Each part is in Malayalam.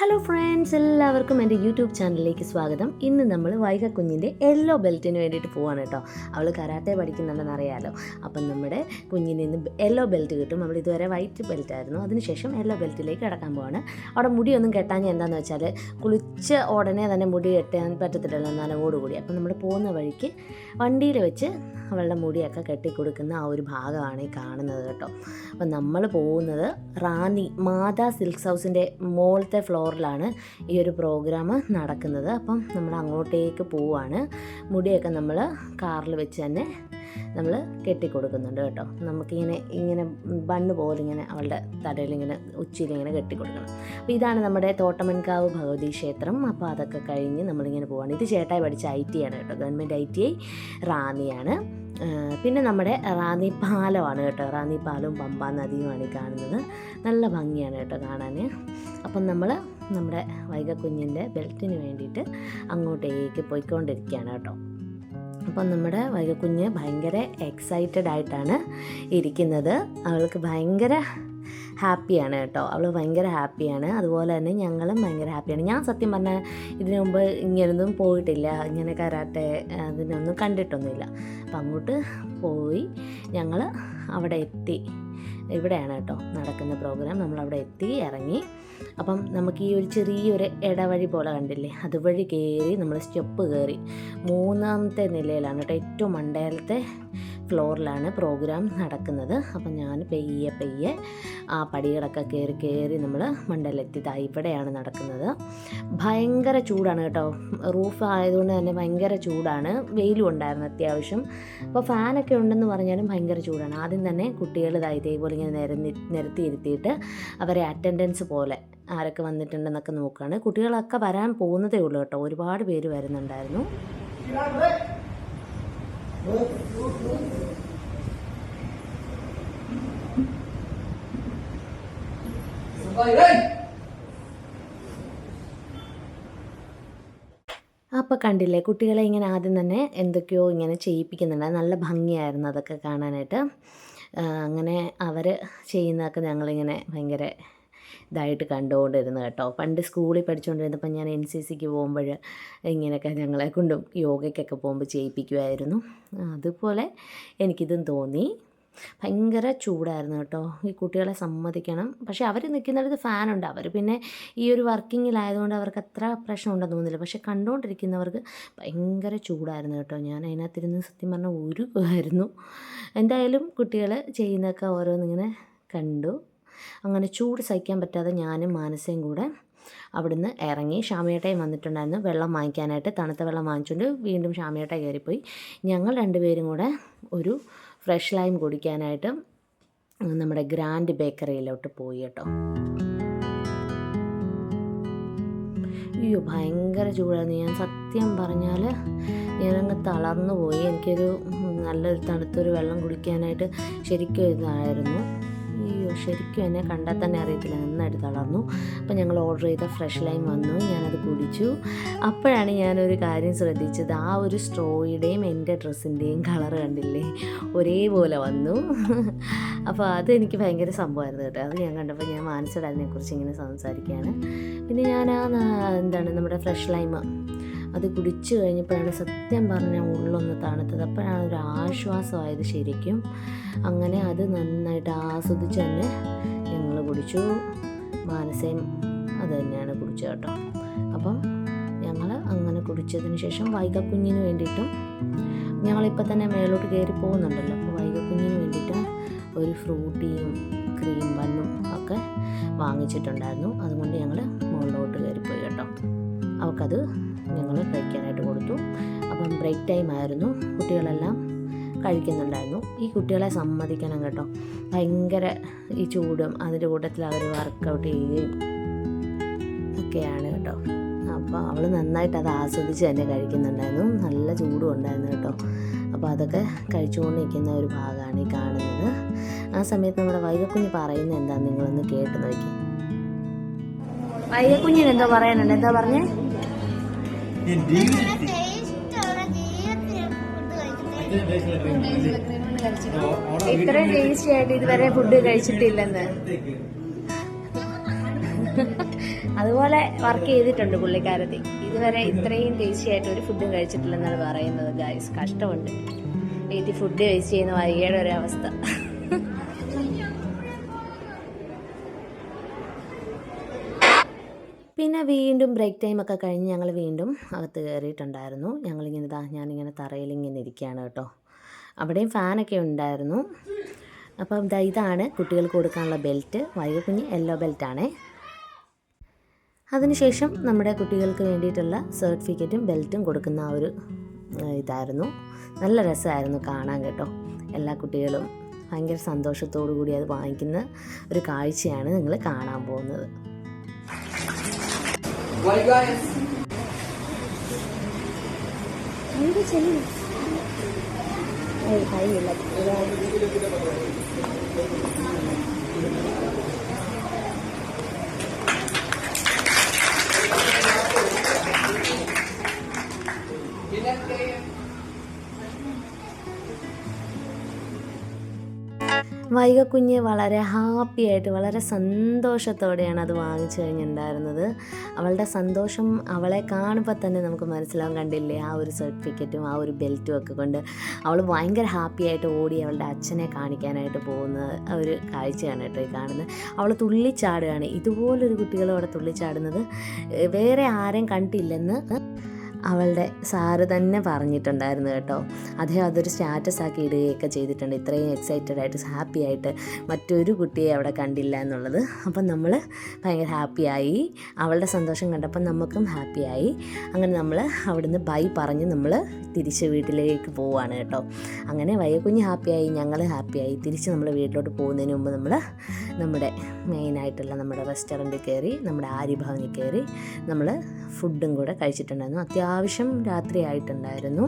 ഹലോ ഫ്രണ്ട്സ് എല്ലാവർക്കും എന്റെ യൂട്യൂബ് ചാനലിലേക്ക് സ്വാഗതം. ഇന്ന് നമ്മൾ വൈക കുഞ്ഞിന്റെ യെല്ലോ ബെൽറ്റിന് വേണ്ടിയിട്ട് പോവാണ് കേട്ടോ. അവൾ കരാട്ടെ പഠിക്കുന്നുണ്ടെന്ന് അറിയാമല്ലോ അപ്പം നമ്മുടെ കുഞ്ഞിന് ഇന്ന് യെല്ലോ ബെൽറ്റ് കിട്ടും. നമ്മൾ ഇതുവരെ വൈറ്റ് ബെൽറ്റ് ആയിരുന്നു. അതിനുശേഷം യെല്ലോ ബെൽറ്റിലേക്ക് കിടക്കാൻ പോവാണ്. അവിടെ മുടിയൊന്നും കെട്ടാൻ എന്താണെന്ന് വെച്ചാൽ കുളിച്ച ഉടനെ തന്നെ മുടി കെട്ടാൻ പറ്റത്തില്ലല്ലോ നനവോടുകൂടി അപ്പം നമ്മൾ പോകുന്ന വഴിക്ക് വണ്ടിയിൽ വെച്ച് അവളുടെ മുടിയൊക്കെ കെട്ടിക്കൊടുക്കുന്ന ആ ഒരു ഭാഗമാണ് ഈ കാണുന്നത് കേട്ടോ. അപ്പം നമ്മൾ പോകുന്നത് റാന്നി മാതാ സിൽക്സ് ഹൗസിന്റെ മുകളിലത്തെ ഫ്ലോറിലാണ് ഈ ഒരു പ്രോഗ്രാം നടക്കുന്നത്. അപ്പം നമ്മൾ അങ്ങോട്ടേക്ക് പോവാണ്. മുടിയൊക്കെ നമ്മൾ കാറിൽ വെച്ച് തന്നെ നമ്മൾ കെട്ടിക്കൊടുക്കുന്നുണ്ട് കേട്ടോ. നമുക്കിങ്ങനെ ഇങ്ങനെ ബണ്ണ് പോലെ ഇങ്ങനെ അവളുടെ തലയിൽ ഉച്ചയിലിങ്ങനെ കെട്ടിക്കൊടുക്കണം. അപ്പോൾ ഇതാണ് നമ്മുടെ തോട്ടമൻകാവ് ഭഗവതി ക്ഷേത്രം. അപ്പോൾ അതൊക്കെ കഴിഞ്ഞ് നമ്മളിങ്ങനെ പോവാണ്. ഇത് ചേട്ടായി പഠിച്ച ഐ ടി ആണ് കേട്ടോ. ഗവൺമെന്റ് ഐ ടി ഐ റാന്നിയാണ്. പിന്നെ നമ്മുടെ റാന്നി പാലമാണ് കേട്ടോ. റാന്നി പാലവും പമ്പ നദിയുമാണ് ഈ കാണുന്നത്. നല്ല ഭംഗിയാണ് കേട്ടോ കാണാൻ. അപ്പം നമ്മൾ നമ്മുടെ വൈകക്കുഞ്ഞിന്റെ ബെൽറ്റിന് വേണ്ടിയിട്ട് അങ്ങോട്ടേക്ക് പോയിക്കൊണ്ടിരിക്കുകയാണ് കേട്ടോ. അപ്പം നമ്മുടെ വൈകക്കുഞ്ഞ് ഭയങ്കര എക്സൈറ്റഡ് ആയിട്ടാണ് ഇരിക്കുന്നത്. അവൾക്ക് ഭയങ്കര ഹാപ്പിയാണ് കേട്ടോ. അവൾ ഭയങ്കര ഹാപ്പിയാണ്. അതുപോലെ തന്നെ ഞങ്ങളും ഭയങ്കര ഹാപ്പിയാണ്. ഞാൻ സത്യം പറഞ്ഞാൽ ഇതിനു മുമ്പ് ഇങ്ങനൊന്നും പോയിട്ടില്ല. ഇങ്ങനെ കരാട്ടെ അതിനൊന്നും കണ്ടിട്ടൊന്നുമില്ല. അപ്പം അങ്ങോട്ട് പോയി ഞങ്ങൾ അവിടെ എത്തി. ഇവിടെയാണ് കേട്ടോ നടക്കുന്ന പ്രോഗ്രാം നമ്മളവിടെ എത്തി ഇറങ്ങി. അപ്പം നമുക്ക് ഈ ഒരു ചെറിയൊരു ഇടവഴി പോലെ കണ്ടില്ലേ? അതുവഴി കയറി നമ്മൾ സ്റ്റെപ്പ് കയറി മൂന്നാമത്തെ നിലയിലാണ് കേട്ടോ ഏറ്റവും മണ്ടയിലത്തെ ഫ്ലോറിലാണ് പ്രോഗ്രാം നടക്കുന്നത്. അപ്പം ഞാൻ പെയ്യെ പെയ്യെ ആ പടികളൊക്കെ കയറി കയറി നമ്മൾ മണ്ഡലത്തി ദാ ഇവിടെയാണ് നടക്കുന്നത്. ഭയങ്കര ചൂടാണ് കേട്ടോ. റൂഫ് ആയതുകൊണ്ട് തന്നെ ഭയങ്കര ചൂടാണ്. വെയിലും ഉണ്ടായിരുന്നു അത്യാവശ്യം. അപ്പോൾ ഫാനൊക്കെ ഉണ്ടെന്ന് പറഞ്ഞാലും ഭയങ്കര ചൂടാണ്. ആദ്യം തന്നെ കുട്ടികൾ ഇതായി ഇതേപോലെ ഇങ്ങനെ നിരന്നി നിരത്തിയിരുത്തിയിട്ട് അവരെ അറ്റൻഡൻസ് പോലെ ആരൊക്കെ വന്നിട്ടുണ്ടെന്നൊക്കെ നോക്കുകയാണ് കുട്ടികളൊക്കെ വരാൻ പോകുന്നതേ ഉള്ളൂ കേട്ടോ. ഒരുപാട് പേര് വരുന്നുണ്ടായിരുന്നു. അപ്പോൾ കണ്ടില്ലേ കുട്ടികളെ ഇങ്ങനെ ആദ്യം തന്നെ എന്തൊക്കെയോ ഇങ്ങനെ ചെയ്യിപ്പിക്കുന്നുണ്ട്. നല്ല ഭംഗിയായിരുന്നു അതൊക്കെ കാണാനായിട്ട്. അങ്ങനെ അവർ ചെയ്യുന്നതൊക്കെ ഞങ്ങളിങ്ങനെ ഭയങ്കര ഇതായിട്ട് കണ്ടുകൊണ്ടിരുന്നു കേട്ടോ. പണ്ട് സ്കൂളിൽ പഠിച്ചുകൊണ്ടിരുന്നപ്പോൾ ഞാൻ എൻ സി സിക്ക് പോകുമ്പോൾ ഇങ്ങനെയൊക്കെ ഞങ്ങളെ കൊണ്ടും യോഗയ്ക്കൊക്കെ പോകുമ്പോൾ ചെയ്യിപ്പിക്കുമായിരുന്നു. അതുപോലെ എനിക്കിതും തോന്നി. ഭയങ്കര ചൂടായിരുന്നു കേട്ടോ. ഈ കുട്ടികളെ സമ്മതിക്കണം. പക്ഷേ അവർ നിൽക്കുന്നിടത്ത് ഫാനുണ്ട് അവർ പിന്നെ ഈ ഒരു വർക്കിങ്ങിലായതുകൊണ്ട് അവർക്ക് അത്ര പ്രശ്നമുണ്ടെന്ന് തോന്നുന്നില്ല. പക്ഷേ കണ്ടുകൊണ്ടിരിക്കുന്നവർക്ക് ഭയങ്കര ചൂടായിരുന്നു കേട്ടോ. ഞാൻ അതിനകത്തിരുന്ന് സത്യം പറഞ്ഞാൽ ഉരുകുമായിരുന്നു. എന്തായാലും കുട്ടികൾ ചെയ്യുന്നതൊക്കെ ഓരോന്നിങ്ങനെ കണ്ടു. അങ്ങനെ ചൂട് സഹിക്കാൻ പറ്റാതെ ഞാനും മാനസയും കൂടെ അവിടുന്ന് ഇറങ്ങി ഷാമിയേട്ടയും വന്നിട്ടുണ്ടായിരുന്നു. വെള്ളം വാങ്ങിക്കാനായിട്ട് തണുത്ത വെള്ളം വാങ്ങിച്ചുകൊണ്ട് വീണ്ടും ഷാമിയേട്ട കയറിപ്പോയി. ഞങ്ങൾ രണ്ടുപേരും കൂടെ ഒരു ഫ്രഷ് ലൈം കുടിക്കാനായിട്ട് നമ്മുടെ ഗ്രാൻഡ് ബേക്കറിയിലോട്ട് പോയി കേട്ടോ. അയ്യോ ഭയങ്കര ചൂടായിരുന്നു. ഞാൻ സത്യം പറഞ്ഞാൽ ഞാനങ്ങ് തളർന്നു പോയി എനിക്കൊരു നല്ലൊരു തണുത്തൊരു വെള്ളം കുടിക്കാനായിട്ട് ശരിക്കും ഇതായിരുന്നു. ശരിക്കും എന്നെ കണ്ടാൽ തന്നെ അറിയത്തില്ല. നന്നായിട്ട് തളർന്നു. അപ്പോൾ ഞങ്ങൾ ഓർഡർ ചെയ്ത ഫ്രഷ് ലൈം വന്നു. ഞാനത് കുടിച്ചു. അപ്പോഴാണ് ഞാനൊരു കാര്യം ശ്രദ്ധിച്ചത്. ആ ഒരു സ്ട്രോയുടെയും എന്റെ ഡ്രസ്സിന്റെയും കളർ കണ്ടില്ലേ? ഒരേപോലെ വന്നു. അപ്പോൾ അത് എനിക്ക് ഭയങ്കര സംഭവമായിരുന്നു കേട്ടോ. അത് ഞാൻ കണ്ടപ്പോൾ ഞാൻ മാനസിക അതിനെക്കുറിച്ച് ഇങ്ങനെ സംസാരിക്കുകയാണ്. പിന്നെ ഞാൻ ആ എന്താണ് നമ്മുടെ ഫ്രഷ് ലൈം അത് കുടിച്ചു കഴിഞ്ഞപ്പോഴാണ് സത്യം പറഞ്ഞാൽ ഉള്ളൊന്ന് തണുത്തത്. അപ്പോഴാണ് ഒരു ആശ്വാസമായത് ശരിക്കും. അങ്ങനെ അത് നന്നായിട്ട് ആസ്വദിച്ച് തന്നെ ഞങ്ങൾ കുടിച്ചു. മാനസയും അത് തന്നെയാണ് കുടിച്ചത് കേട്ടോ. അപ്പം ഞങ്ങൾ അങ്ങനെ കുടിച്ചതിന് ശേഷം വൈകക്കുഞ്ഞിന് വേണ്ടിയിട്ടും ഞങ്ങളിപ്പോൾ തന്നെ മേലോട്ട് കയറി പോകുന്നുണ്ടല്ലോ. അപ്പോൾ വൈകക്കുഞ്ഞിന് വേണ്ടിയിട്ട് ഒരു ഫ്രൂട്ടിയും ക്രീം ബണ്ണും ഒക്കെ വാങ്ങിച്ചിട്ടുണ്ടായിരുന്നു. അതുകൊണ്ട് ഞങ്ങൾ മുകളിലോട്ട് കയറിപ്പോയി കേട്ടോ. അവൾക്കത് ഞങ്ങൾ കഴിക്കാനായിട്ട് കൊടുത്തു. അപ്പം ബ്രേക്ക് ടൈം ആയിരുന്നു. കുട്ടികളെല്ലാം കഴിക്കുന്നുണ്ടായിരുന്നു. ഈ കുട്ടികളെ സമ്മതിക്കണം കേട്ടോ. ഭയങ്കര ഈ ചൂടും അതിന്റെ കൂട്ടത്തിൽ അവർ വർക്കൗട്ട് ചെയ്യുകയും ഒക്കെയാണ് കേട്ടോ. അപ്പോൾ അവൾ നന്നായിട്ട് അത് ആസ്വദിച്ച് തന്നെ കഴിക്കുന്നുണ്ടായിരുന്നു. നല്ല ചൂടും ഉണ്ടായിരുന്നു കേട്ടോ. അപ്പോൾ അതൊക്കെ കഴിച്ചുകൊണ്ടിരിക്കുന്ന ഒരു ഭാഗമാണ് ഈ കാണുന്നത്. ആ സമയത്ത് നമ്മുടെ വൈകക്കുഞ്ഞ് പറയുന്നത് എന്താ നിങ്ങളൊന്ന് കേട്ട് നോക്കി. വൈകക്കുഞ്ഞിന് എന്തോ പറയാനുണ്ട്. എന്താ പറഞ്ഞേ? ഇത്രയും ടേസ്റ്റി ആയിട്ട് ഇതുവരെ ഫുഡ് കഴിച്ചിട്ടില്ലെന്ന്. അതുപോലെ വർക്ക് ചെയ്തിട്ടുണ്ട് പുള്ളിക്കാരത്തി. ഇതുവരെ ഇത്രയും ടേസ്റ്റി ആയിട്ട് ഒരു ഫുഡും കഴിച്ചിട്ടില്ലെന്നാണ് പറയുന്നത് ഗായ്സ് കഷ്ടമുണ്ട്. വീട്ടിൽ ഫുഡ് കഴിച്ച് ചെയ്യുന്ന വൈകിയുടെ ഒരു അവസ്ഥ പിന്നെ വീണ്ടും ബ്രേക്ക് ടൈമൊക്കെ കഴിഞ്ഞ് ഞങ്ങൾ വീണ്ടും അകത്ത് കയറിയിട്ടുണ്ടായിരുന്നു. ഞങ്ങളിങ്ങനെ ഇതാ ഞാനിങ്ങനെ തറയിൽ ഇങ്ങനെ ഇരിക്കുകയാണ് കേട്ടോ. അവിടെയും ഫാനൊക്കെ ഉണ്ടായിരുന്നു. അപ്പം ദാ ഇതാണ് കുട്ടികൾക്ക് കൊടുക്കാനുള്ള ബെൽറ്റ് വൈകുഞ്ഞ് യെല്ലോ ബെൽറ്റാണേ അതിനുശേഷം നമ്മുടെ കുട്ടികൾക്ക് വേണ്ടിയിട്ടുള്ള സർട്ടിഫിക്കറ്റും ബെൽറ്റും കൊടുക്കുന്ന ഒരു ഇതായിരുന്നു. നല്ല രസമായിരുന്നു കാണാൻ കേട്ടോ. എല്ലാ കുട്ടികളും ഭയങ്കര സന്തോഷത്തോടു കൂടി അത് വാങ്ങിക്കുന്ന ഒരു കാഴ്ചയാണ് നിങ്ങൾ കാണാൻ പോകുന്നത്. Why guys? Ayo sini. Ayo ayo lagi. Ilan kayo? വൈകക്കുഞ്ഞ് വളരെ ഹാപ്പി ആയിട്ട് വളരെ സന്തോഷത്തോടെയാണ് അത് വാങ്ങിച്ചു കഴിഞ്ഞിട്ടുണ്ടായിരുന്നത്. അവളുടെ സന്തോഷം അവളെ കാണുമ്പോൾ തന്നെ നമുക്ക് മനസ്സിലാവാൻ കണ്ടില്ലേ? ആ ഒരു സർട്ടിഫിക്കറ്റും ആ ഒരു ബെൽറ്റും ഒക്കെ കൊണ്ട് അവൾ ഭയങ്കര ഹാപ്പി ആയിട്ട് ഓടി അവളുടെ അച്ഛനെ കാണിക്കാനായിട്ട് പോകുന്ന ഒരു കാഴ്ചയാണ് കേട്ടോ ഈ കാണുന്നത്. അവൾ തുള്ളിച്ചാടുകയാണ്. ഇതുപോലൊരു കുട്ടികളും അവിടെ തുള്ളിച്ചാടുന്നത്. വേറെ ആരെയും കണ്ടില്ലെന്ന്. അവളുടെ സാറ് തന്നെ പറഞ്ഞിട്ടുണ്ടായിരുന്നു കേട്ടോ. അദ്ദേഹം അതൊരു സ്റ്റാറ്റസ് ആക്കി ഇടുകയൊക്കെ ചെയ്തിട്ടുണ്ട്. ഇത്രയും എക്സൈറ്റഡ് ആയിട്ട് ഹാപ്പി ആയിട്ട് മറ്റൊരു കുട്ടിയെ അവിടെ കണ്ടില്ല എന്നുള്ളത്. അപ്പം നമ്മൾ ഭയങ്കര ഹാപ്പിയായി അവളുടെ സന്തോഷം കണ്ടപ്പോൾ നമുക്കും ഹാപ്പിയായി അങ്ങനെ നമ്മൾ അവിടുന്ന് ബൈ പറഞ്ഞ് നമ്മൾ തിരിച്ച് വീട്ടിലേക്ക് പോവുകയാണ് കേട്ടോ. അങ്ങനെ വയ്യക്കുഞ്ഞ് ഹാപ്പിയായി ഞങ്ങൾ ഹാപ്പിയായി തിരിച്ച് നമ്മൾ വീട്ടിലോട്ട് പോകുന്നതിന് മുമ്പ് നമ്മൾ നമ്മുടെ മെയിനായിട്ടുള്ള നമ്മുടെ റെസ്റ്റോറന്റിൽ കയറി നമ്മുടെ ആര്യഭവനിൽ കയറി നമ്മൾ ഫുഡും കൂടെ കഴിച്ചിട്ടുണ്ടായിരുന്നു. അത്യാവശ്യം രാത്രി ആയിട്ടുണ്ടായിരുന്നു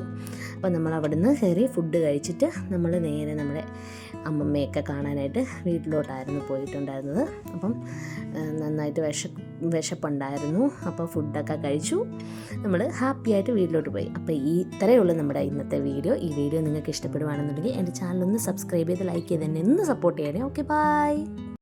അപ്പോൾ നമ്മൾ അവിടുന്ന് കയറി ഫുഡ് കഴിച്ചിട്ട് നമ്മൾ നേരെ നമ്മുടെ അമ്മമ്മയൊക്കെ കാണാനായിട്ട് വീട്ടിലോട്ടായിരുന്നു പോയിട്ടുണ്ടായിരുന്നത്. അപ്പം നന്നായിട്ട് വിശ വിശപ്പുണ്ടായിരുന്നു. അപ്പോൾ ഫുഡൊക്കെ കഴിച്ചു. നമ്മൾ ഹാപ്പിയായിട്ട് വീട്ടിലോട്ട് പോയി. അപ്പോൾ ഈ ഇത്രയേ ഉള്ളൂ നമ്മുടെ ഇന്നത്തെ വീഡിയോ. ഈ വീഡിയോ നിങ്ങൾക്ക് ഇഷ്ടപ്പെടുവാണെന്നുണ്ടെങ്കിൽ എന്റെ ചാനലൊന്ന് സബ്സ്ക്രൈബ് ചെയ്ത് ലൈക്ക് ചെയ്ത് തന്നെ ഒന്ന് സപ്പോർട്ട് ചെയ്യണേ. Okay bye